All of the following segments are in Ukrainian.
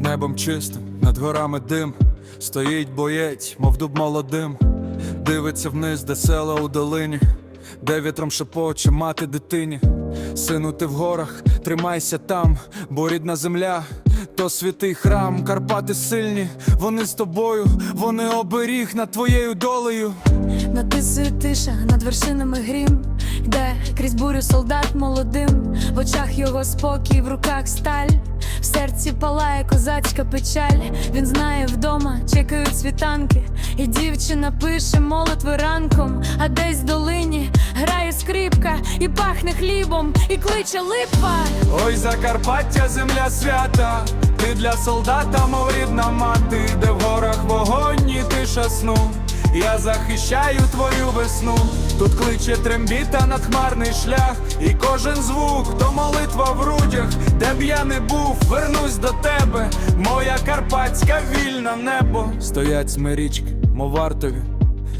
небом чистим, над горами дим, стоїть боєць, мов дуб молодим, дивиться вниз, де села у долині, де вітром шепоче мати дитині. Сину, ти в горах, тримайся там, бо рідна земля, то святий храм, Карпати сильні, вони з тобою, вони оберіг над твоєю долею. Натисує тиша над вершинами грім, де крізь бурю солдат молодим, в очах його спокій, в руках сталь, в серці палає козацька печаль. Він знає вдома, чекають світанки, і дівчина пише молитви ранком, а десь в долині грає скрипка, і пахне хлібом, і кличе липа. Ой, Закарпаття, земля свята, ти для солдата, мов рідна мати, де в горах вогонь і тиша сну. Я захищаю твою весну. Тут кличе трембіта над хмарний шлях, і кожен звук то молитва в грудях, де б я не був, вернусь до тебе, моя карпатська вільна небо. Стоять смирічки, мов вартові,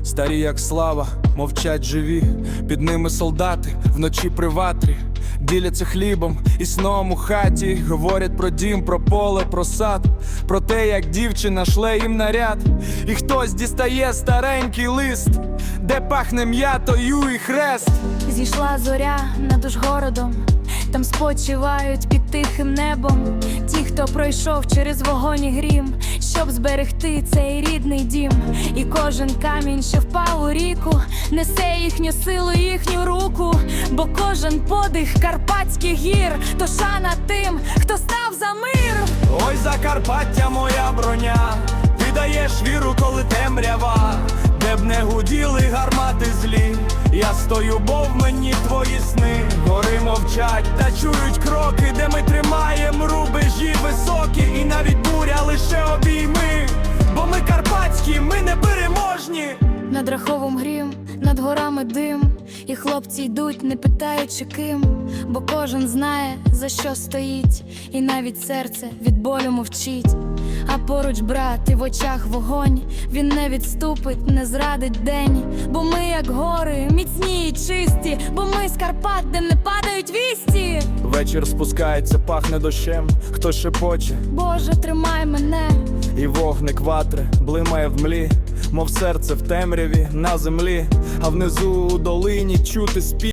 Старі, як слава, мовчать живі, під ними солдати вночі при ватрі, діляться хлібом і сном у хаті, говорять про дім, про поле, про сад, про те, як дівчина шле їм наряд, і хтось дістає старенький лист, де пахне м'ятою і хрест. Зійшла зоря над Ужгородом, там спочивають під тихим небом. Ті, хто пройшов через вогонь і грім, щоб зберегти цей рідний дім. І кожен камінь, що впав у ріку, несе їхню силу, їхню руку. Бо кожен подих карпатських гір, то шана тим, хто став за мир. Ой, Закарпаття, моя броня, ти даєш віру, коли темрява, де б не гуділи гармати злі. Я стою, бо в мені. Гори мовчать та чують кроки, де ми тримаємо рубежі високі, і навіть буря лише обійми. Бо ми карпатські, ми не переможні. Над раховом грім, над горами дим, і хлопці йдуть, не питаючи ким, бо кожен знає, за що стоїть, і навіть серце від болю мовчить. А поруч брат, і в очах вогонь, він не відступить, не зрадить день. Бо ми, як гори, міцні і чисті, бо ми з Карпат, де не падають вісті. Вечір спускається, пахне дощем, хто шепоче, Боже, тримай мене. і вогник ватри блимає в млі, мов серце в темряві на землі, а внизу у долині чути спів.